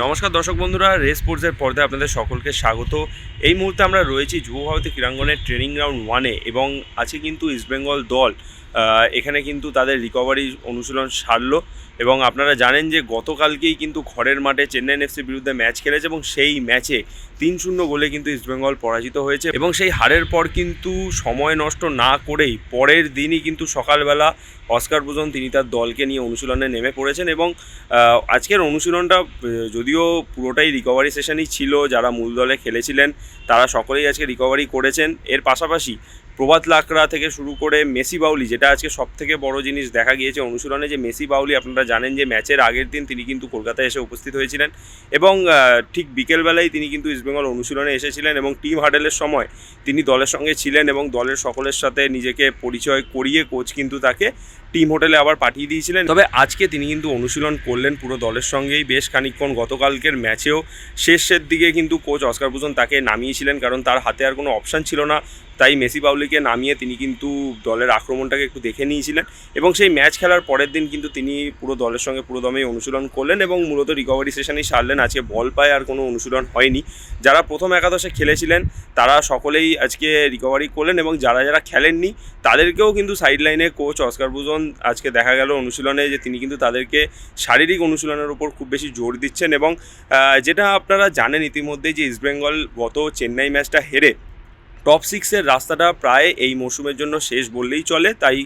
নমস্কার দর্শক বন্ধুরা, রেস স্পোর্টসের পর্দায় আপনাদের সকলকে স্বাগত। এই মুহূর্তে আমরা রয়েছি যুবভারতী ক্রীড়াঙ্গনের ট্রেনিং গ্রাউন্ড ওয়ানে এবং আছে কিন্তু ইস্টবেঙ্গল দল। এখানে কিন্তু তাদের রিকভারি অনুশীলন সারলো এবং আপনারা জানেন যে গতকালকেই কিন্তু ঘরের মাঠে চেন্নাই এফসির বিরুদ্ধে ম্যাচ খেলেছে এবং সেই ম্যাচে তিন শূন্য গোলে কিন্তু ইস্টবেঙ্গল পরাজিত হয়েছে এবং সেই হারের পর কিন্তু সময় নষ্ট না করেই পরের দিনই কিন্তু সকালবেলা অস্কার বুজন তিনি তার দলকে নিয়ে অনুশীলনে নেমে পড়েছেন এবং আজকের অনুশীলনটা যদিও পুরোটাই রিকভারি সেশনই ছিল, যারা মূল দলে খেলেছিলেন, তারা সকলেই আজকে রিকভারি করেছেন। এর পাশাপাশি প্রভাত লাকড়া থেকে শুরু করে মেসি বাউলি, যেটা আজকে সব থেকে বড় জিনিস দেখা গিয়েছে অনুশীলনে, যে মেসি বাউলি আপনারা জানেন যে ম্যাচের আগের দিন তিনি কিন্তু কলকাতায় এসে উপস্থিত হয়েছিলেন এবং ঠিক বিকেলবেলায় তিনি কিন্তু ইস্টবেঙ্গল অনুশীলনে এসেছিলেন এবং টিম হাডেলের সময় তিনি দলের সঙ্গে ছিলেন এবং দলের সকলের সাথে নিজেকে পরিচয় করিয়ে কোচ কিন্তু তাকে টিম হোটেলে আবার পাঠিয়ে দিয়েছিলেন। তবে আজকে তিনি কিন্তু অনুশীলন করলেন পুরো দলের সঙ্গেই। বেশ খানিকক্ষণ গতকালকের ম্যাচেও শেষের দিকে কিন্তু কোচ অস্কার ভূষণ তাকে নামিয়েছিলেন কারণ তার হাতে আর কোনো অপশান ছিল না। তাই মেসি বাউলিকে নামিয়ে তিনি কিন্তু দলের আক্রমণটাকে একটু দেখে নিয়েছিলেন এবং সেই ম্যাচ খেলার পরের দিন কিন্তু তিনি পুরো দলের সঙ্গে পুরো দমে অনুশীলন করলেন এবং মূলত রিকভারি সেশনেই সারলেন। আজকে বল পায় আর কোনো অনুশীলন হয়নি। যারা প্রথম একাদশে খেলেছিলেন, তারা সকলেই আজকে রিকভারি করলেন এবং যারা যারা খেলেননি, তাদেরকেও কিন্তু সাইড লাইনে কোচ অস্কার ভূষণ আজকে দেখা গেল অনুশীলনে যে তিনি কিন্তু তাদেরকে শারীরিক অনুশীলনের উপর খুব বেশি জোর দিচ্ছেন এবং যেটা আপনারা জানেন ইতিমধ্যেই যে ইস্টবেঙ্গল গত চেন্নাই ম্যাচটা হেরে টপ সিক্সের রাস্তাটা প্রায় এই মরশুমের জন্য শেষ বললেই চলে। তাই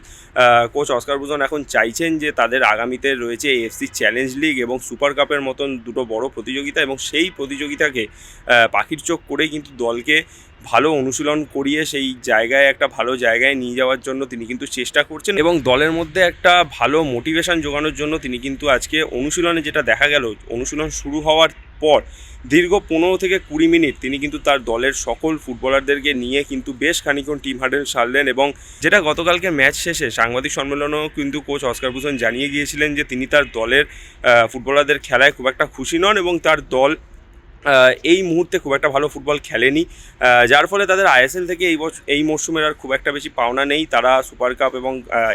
কোচ অস্কার ভূষণ এখন চাইছেন যে তাদের আগামীতে রয়েছে এফসি চ্যালেঞ্জ লিগ এবং সুপার কাপের মতন দুটো বড় প্রতিযোগিতা এবং সেই প্রতিযোগিতাকে পাখির চোখ করেই কিন্তু দলকে ভালো অনুশীলন করিয়ে সেই জায়গায় একটা ভালো জায়গায় নিয়ে যাওয়ার জন্য তিনি কিন্তু চেষ্টা করছেন এবং দলের মধ্যে একটা ভালো মোটিভেশন জোগানোর জন্য তিনি কিন্তু আজকে অনুশীলনে যেটা দেখা গেল, অনুশীলন শুরু হওয়ার পর দীর্ঘ পনেরো থেকে কুড়ি মিনিট তিনি কিন্তু তার দলের সকল ফুটবলারদেরকে নিয়ে কিন্তু বেশ খানিক্ষণ টিম হার্ডেল সারলেন এবং যেটা গতকালকে ম্যাচ শেষে সাংবাদিক সম্মেলনেও কিন্তু কোচ অস্কার ভূষণ জানিয়ে গিয়েছিলেন যে তিনি তার দলের ফুটবলারদের খেলায় খুব একটা খুশি নন এবং তার দল এই মুহূর্তে খুব একটা ভালো ফুটবল খেলেনি। যার ফলে তাদের আইএসএল থেকে এই বছর এই মরশুমের আর খুব একটা বেশি পাওনা নেই। তারা সুপার কাপ এবং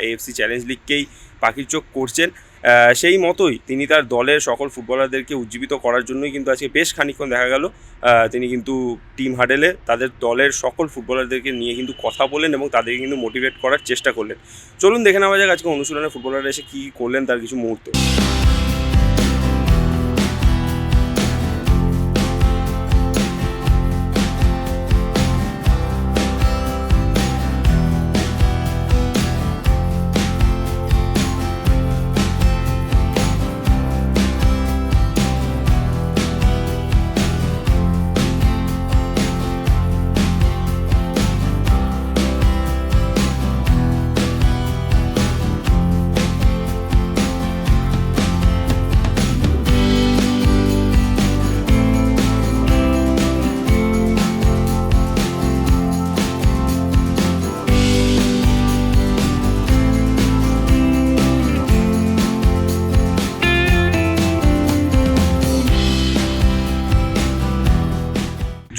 এএফসি চ্যালেঞ্জ লিগকেই পাখির চোখ করছেন। সেই মতোই তিনি তার দলের সকল ফুটবলারদেরকে উজ্জীবিত করার জন্যই কিন্তু আজকে বেশ খানিক্ষণ দেখা গেল। তিনি কিন্তু টিম হাডেলে তাদের দলের সকল ফুটবলারদেরকে নিয়ে কিন্তু কথা বলেন এবং তাদেরকে কিন্তু মোটিভেট করার চেষ্টা করলেন। চলুন দেখে নেওয়া যাক আজকে অনুশীলনে ফুটবলাররা এসে কী করলেন তার কিছু মুহূর্ত।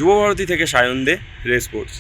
যুবভারতী থেকে সায়ন দে রেস স্পোর্টস